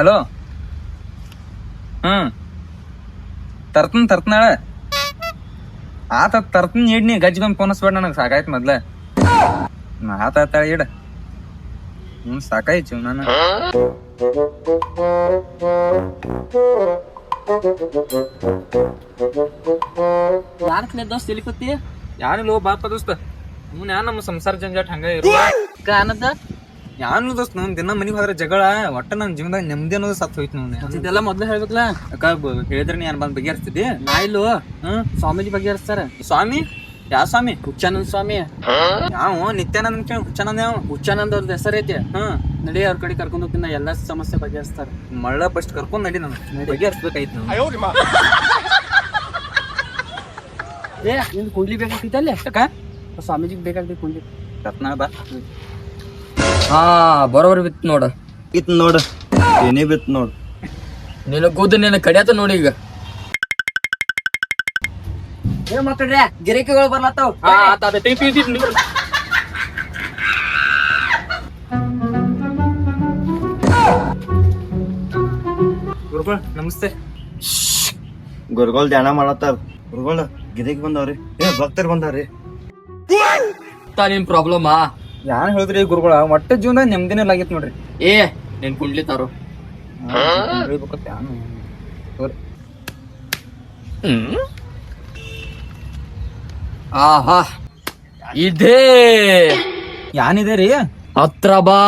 Hello? ಹ್ಮ್. ತರ್ತನ್ ತರ್ತನಾಳ ಆತ ತರ್ತನ್ ಇಡ್ ನೀ ಗಜ್ಗೊಂದ್ ಫೋನಸ್ಬೇಡ ನನಗೆ. ಸಾಕಾಯ್ತು ಮೊದ್ಲ. ಆತ ಇಡ ಹ್ಮ್ ಸಾಕಾಯ್ತು ನಾನು ಯಾರಕ್ಕೆ ದೋಸ್ತ್ ಇಲ್ಲಿ ಕೂತಿ? ಯಾನಿಲ್ಲ ಬಾಪ ದೋಸ್ತ. ಯಾನ್ ನಮ್ಮ ಸಂಸಾರ ಜಂಜಾಟ್ ಹಂಗ ಇರು ಕಾನದ ಯಾನು ದೋಸ್ತ್ ನಾನು ದಿನ ಮನೆಗೆ ಹೋದ್ರೆ ಜಗಳ ಒಟ್ಟ ನನ್ನ ಜೀವನದಾಗ ನೆಮ್ಮದಿ ಅನ್ನೋದು ಸತ್ ಹೋಯ್ತು ನಾನು. ಇದೆಲ್ಲ ಮೊದ್ಲು ಹೇಳ್ಬೇಕಲ್ಲ? ಅಕ್ಕ ಬ- ಹೇಳಿದ್ರೆ ನೀ ಏನ್ ಬಂದ್ ಬಗೆಹರಿಸ್ತಿದ್ದಿ? ನಾ ಇಲ್ಲೋ? ಹ್ಮ್? ಸ್ವಾಮೀಜಿ ಬಗ್ಗೆ ಹರಿಸ್ತಾರ ಸ್ವಾಮಿ? ಯಾವ ಸ್ವಾಮಿ? ಹುಚ್ಚಾನಂದ ಸ್ವಾಮಿ. ಯಾವ? ನಿತ್ಯಾನಂದ ಕೇಳಿ ಹುಚ್ಚಾನಂದ ಯಾವ? ಹುಚ್ಚಾನಂದ ಅವ್ರದ್ದು ಹೆಸರೈತಿ ಹ್ಮ್. ನಡಿ ಅವ್ರ ಕಡೆ ಕರ್ಕೊಂಡು ಹೋಗ್ತೀನಿ ನಾ ಎಲ್ಲ ಸಮಸ್ಯೆ ಬಗೆಹರಿಸ್ತಾರ. ಮಳ್ಳ ಫಸ್ಟ್ ಕರ್ಕೊಂಡು ನಡಿ ನಾನು. ಬಗೆಹರಿಸ್ಬೇಕಾಯ್ತು ನಾವು ಏ ನಿಂದು ಕುಂಡ್ಲಿ ಬೇಕಾಗ್ತಿತ್ತಲ್ಲ ಅಷ್ಟಕ್ಕ ಸ್ವಾಮೀಜಿಗೆ ಬೇಕಾಗ್ತೈತಿ ಕುಂಡ್ಲಿ. ರತ್ನ ಬಾ. ಹಾ ಬರೋಬರ್ ಬಿತ್ತು ನೋಡ. ಇತ್ ನೋಡ. ಏನೇ ಬಿತ್ ನೋಡ. ನಿನ್ನ ಕೂದ ನಿನ್ನ ಕಡಿಯತ ನೋಡಿ ಈಗ. ಏ. ಮಕ್ಕಳ್ರೆ ಗಿರಿಕೆಗಳು ಬರ್ಲತ್ತಾವ ಗುರುಗಳು ನಮಸ್ತೆ. ಗುರುಗಳು ಧ್ಯಾನ ಮಾಡತ್ತಾರ. ಗುರುಗಳ ಗಿರಿಕ್ ಬಂದವ್ರಿ. ಏ ಭಕ್ತರ್ ಬಂದವ್ರಿ ನಿನ್ ಪ್ರಾಬ್ಲಮಾ ಯಾನ್ ಹೇಳಿದ್ರಿ ಗುರುಗಳ ಒಟ್ಟ ಜೀವನ ನೆಮ್ಮದಿನೇ ಆಗಿತ್ತು ನೋಡ್ರಿ. ಏ ನಿನ್ ಕುಂಡ್ಲಿ ತಾರು. ಆಹಾ ಇದೇ. ಯಾನಿದೆ ರೀ? ಹತ್ರ ಬಾ.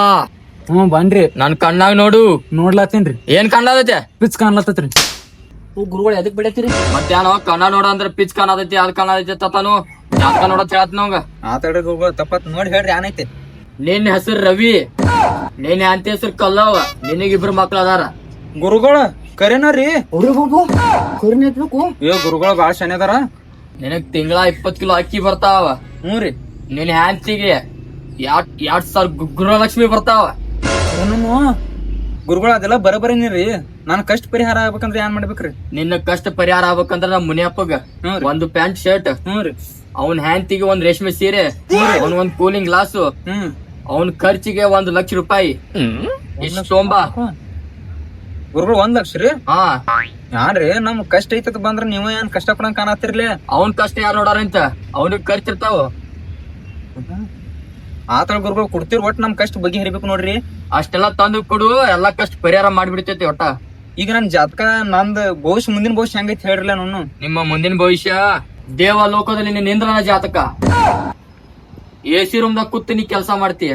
ಹ್ಮ್ ಬನ್ರಿ. ನನ್ ಕಣ್ಣಾಗ ನೋಡು. ನೋಡ್ಲಾತೀನ್ರಿ ಏನ್ ಕಣ್ಣಾದೈತೆ ಪಿಚ್ ಕಾಣ್ಲತ್ತತ್ರಿ. ಗುರುಗಳು ಎದಕ್ ಬಿಡತ್ತೀರಿ ಮಧ್ಯಾಹ್ನ ಕಣ್ಣ ನೋಡ ಅಂದ್ರೆ ಪಿಚ್ ಕಾಣತೈತಿ ಅದ್ ಕಾಣತೈತಿ ತತಾನು. ಜಾತಕ ನೋಡತ್ ಹೇಳತ್ ಆತಾಡ್ರಿ ಗುರುಗಳು ತಪ್ಪತ್ ನೋಡಿ ಹೇಳ್ರಿ ಏನೈತಿ ನಿನ್ನ ಹೆಸರು ರವಿ. ನಿನ್ನ ಅಂತ ಹೆಸರು ಕಲ್ಲವ ನಿನಗಿಬ್ರು ಮಕ್ಳು ಅದಾರ. ಗುರುಗಳ ಕರೆನ ರೀ? ಏ ಗುರುಗಳ ಬಾಳ ಶನಿ ಅದಾರ. ನಿನಗ್ ತಿಂಗಳ ಇಪ್ಪತ್ ಕಿಲೋ ಅಕ್ಕಿ ಬರ್ತಾವ. ಹ್ಞೂ ರೀ. ನಿನ್ನ ಹ್ಯಾಂತಿಗೆ ಎರಡ್ ಎರಡ್ ಸಾವಿರ ಗೃಹಲಕ್ಷ್ಮಿ ಬರ್ತಾವ. ಕರೆನೂ ಗುರುಗಳ ಅದೆಲ್ಲ ಬರಬರಿ ರೀ. ನಾನು ಕಷ್ಟ ಪರಿಹಾರ ಆಗ್ಬೇಕಂದ್ರೆ ಏನ್ ಮಾಡ್ಬೇಕ್ರಿ? ನಿನ್ನ ಕಷ್ಟ ಪರಿಹಾರ ಆಗ್ಬೇಕಂದ್ರ ನಮ್ಮ ಮುನಿಯಪ್ಪಗ ಹ್ಞೂ ರೀ. ಒಂದು ಪ್ಯಾಂಟ್ ಶರ್ಟ್. ಹ್ಞೂ ರೀ. ಅವನ್ ಹ್ಯಾಂತಿಗೆ ಒಂದ್ ರೇಷ್ಮೆ ಸೀರೆ ಅವನ್ ಒಂದ್ ಕೂಲಿಂಗ್ ಗ್ಲಾಸು ಅವನ್ ಖರ್ಚಿಗೆ ಒಂದ್ ಲಕ್ಷ ರೂಪಾಯಿ. ಇಷ್ಟು ತೊಂಬ. ಗುರುಗಳು ಒಂದ್ ಲಕ್ಷ ರೀ? ಹಾ. ಯಾನ್ರಿ ನಮ್ ಕಷ್ಟ ಐತದ ಬಂದ್ರ ನೀವ ಏನ್ ಕಷ್ಟ ಪಡಂಗ್ ಕಾಣತ್ತಿರ್ಲಿ ಅವನ್ ಕಷ್ಟ ಯಾರು ನೋಡಾರಂತ ಅವನಿಗೆ ಖರ್ಚಿರ್ತಾವ. ಆತರ ಗುರುಗಳು ಕೊಡ್ತಿರ್ ಒಟ್ ನಮ್ ಕಷ್ಟ ಬಗ್ಗೆ ಹರಿಬೇಕು ನೋಡ್ರಿ. ಅಷ್ಟೆಲ್ಲ ತಂದು ಕೊಡು ಎಲ್ಲಾ ಕಷ್ಟ ಪರಿಹಾರ ಮಾಡ್ಬಿಡ್ತೈತಿ ಒಟ್ಟ. ಈಗ ನನ್ ಜಾತಕ ನಂದ್ ಭವಿಷ್ಯ ಮುಂದಿನ ಭವಿಷ್ಯ ಹೆಂಗೈತಿ ಹೇಳ್ರಲ್ಲ ನಾನು. ನಿಮ್ಮ ಮುಂದಿನ ಭವಿಷ್ಯ ದೇವ ಲೋಕದಲ್ಲಿ ನಿನ್ನ ಇಂದ್ರನ ಜಾತಕ. ಎ ಸಿ ರೂಮ್ದಾಗ ಕೂತು ನೀ ಕೆಲಸ ಮಾಡ್ತೀಯ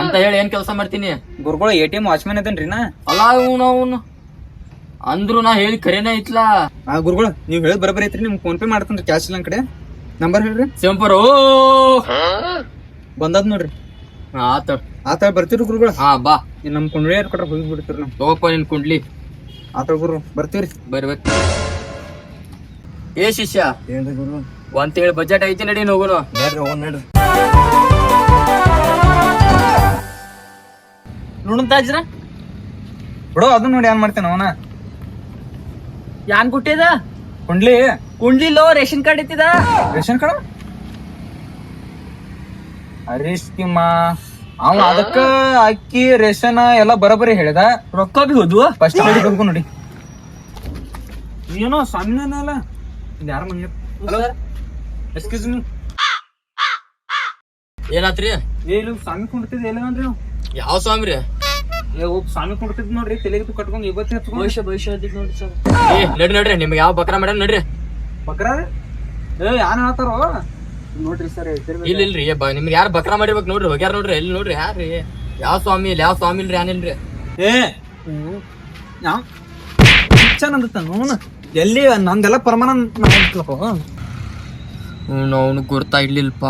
ಅಂತ ಹೇಳಿ ಏನ್ ಕೆಲಸ ಮಾಡ್ತೀನಿ? ಗುರುಗಳು ಎ ಟಿ ಎಂ ವಾಚ್ಮ್ಯಾನ್ ಇದೇನ್ರಿ ನಾ ಅಲ್ಲ ಅವನು ಅವನು. ಅಂದ್ರು ನಾ ಹೇಳಿ ಕರೆನೇ ಐತ್ಲಾ ಆ ಗುರುಗಳು ನೀವು ಹೇಳಿ ಬರಬರಿ ಐತ್ರಿ ನಿಮ್ ಫೋನ್ ಪೇ ಮಾಡ್ತೀನಿ ಕ್ಯಾಶ್ ಇಲ್ಲ ಕಡೆ ನಂಬರ್ ಹೇಳ್ರಿ. ಸಿಂಪರ್. ಓ ಬಂದದ್ ನೋಡ್ರಿ. ಆತ ಆತ ಬರ್ತೀರಿ ಗುರುಗಳು. ಹಾ ಬಾ. ನಮ್ ಕುಂಡ್ರಿ ಕೊಟ್ರ ಹೋಗಿ ಬಿಡ್ತೀರಿ ನಮ್ ತಗೋಪ ನಿನ್ ಕುಂಡ್ಲಿ. ಆತ ಗುರು ಬರ್ತೀವ್ರಿ. ಬರ್ಬೇಕು ಏ ಶಿಷ್ಯ ಏನ್ರಿ ಗುರು? ಒಂದ್ ತಿಂಗಳ ಬಜೆಟ್ ಐತಿ ನಡಿ ನೋಗುನು. ನೋಡ್ರಿ ಹೋಗ್ ನೋಡ್ರಿ. ನುಣಂತಾಜ್ರ ಬಿಡೋ ಅದನ್ನ ನೋಡಿ ಏನ್ ಮಾಡ್ತೇನೆ ಅವನ. ಯಾನ್ ಕುಟ್ಟಿದ ಕುಂಡ್ಲಿ. ಕುಂಡ್ಲಿಲ್ಲೋ ration card ಇತ್ತಿದ? Ration card? Harish ಕಿಮ್ಮ ಅವ ಅದಕ್ಕ ಅಕ್ಕಿ ರೇಷನ್ ಎಲ್ಲ ಬರಬರಿ ಹೇಳಿದ. ರೊಕ್ಕ ಬಿ ಹೋದ್ವು? ಫಸ್ಟ್ ನೋಡಿ. ಏನೋ ಸ್ವಾಮಿನಲ್ಲ ಇದು ಯಾರು ಮನೆ ಹಲೋ ಎಕ್ಸ್ಕ್ಯೂಸ್ ಮೀ ಏನಾತ್ರಿ? ಏ ಇಲ್ಲಿ ಸ್ವಾಮಿ ಕುಂಡ್ತಿದ್ ಎಲ್ಲ ಅಂದ್ರೆ ಯಾವ ಸ್ವಾಮಿ ರೀ ಏ ಒಬ್ಬ ಸ್ವಾಮಿ ಕುಂಡ್ತಿದ್ ನೋಡ್ರಿ ತಲೆಗೆ ಕಟ್ಕೊಂಡು ಇವತ್ತು ಹಚ್ಕೊಂಡ್ ಭವಿಷ್ಯ ಭವಿಷ್ಯ ಐತಿ ನೋಡಿ ಸರ್. ಏ ನಡ್ರಿ ನಡ್ರಿ ನಿಮ್ಗೆ ಯಾವ ಬಕ್ರ ಮಾಡ್ಯಾನ ನಡ್ರಿ. ಬಕ್ರ ಏ ಯಾರು ಹೇಳ್ತಾರೋ? ನೋಡ್ರಿ ಸರ್ ಇಲ್ಲ ಇಲ್ರಿ ನಿಮ್ಗೆ ಯಾರು ಬಕ್ರ ಮಾಡಿರ್ಬೇಕು ನೋಡ್ರಿ ಹೋಗ್ಯಾರ ನೋಡ್ರಿ ಎಲ್ಲಿ ನೋಡ್ರಿ ಯಾರ್ರಿ ಯಾವ ಸ್ವಾಮಿ ಇಲ್ಲ ಯಾವ ಸ್ವಾಮಿ ಇಲ್ರಿ ಏನಿಲ್ರಿ ಏ ಯಾವ? ನಂದತ್ತ ನೋನ ಎಲ್ಲಿ ನಂದೆಲ್ಲ ಪರ್ಮನೆಂಟ್ ಅವನು ಅವ್ನು ಗುರ್ತಾ ಇಡ್ಲಿಲ್ಪ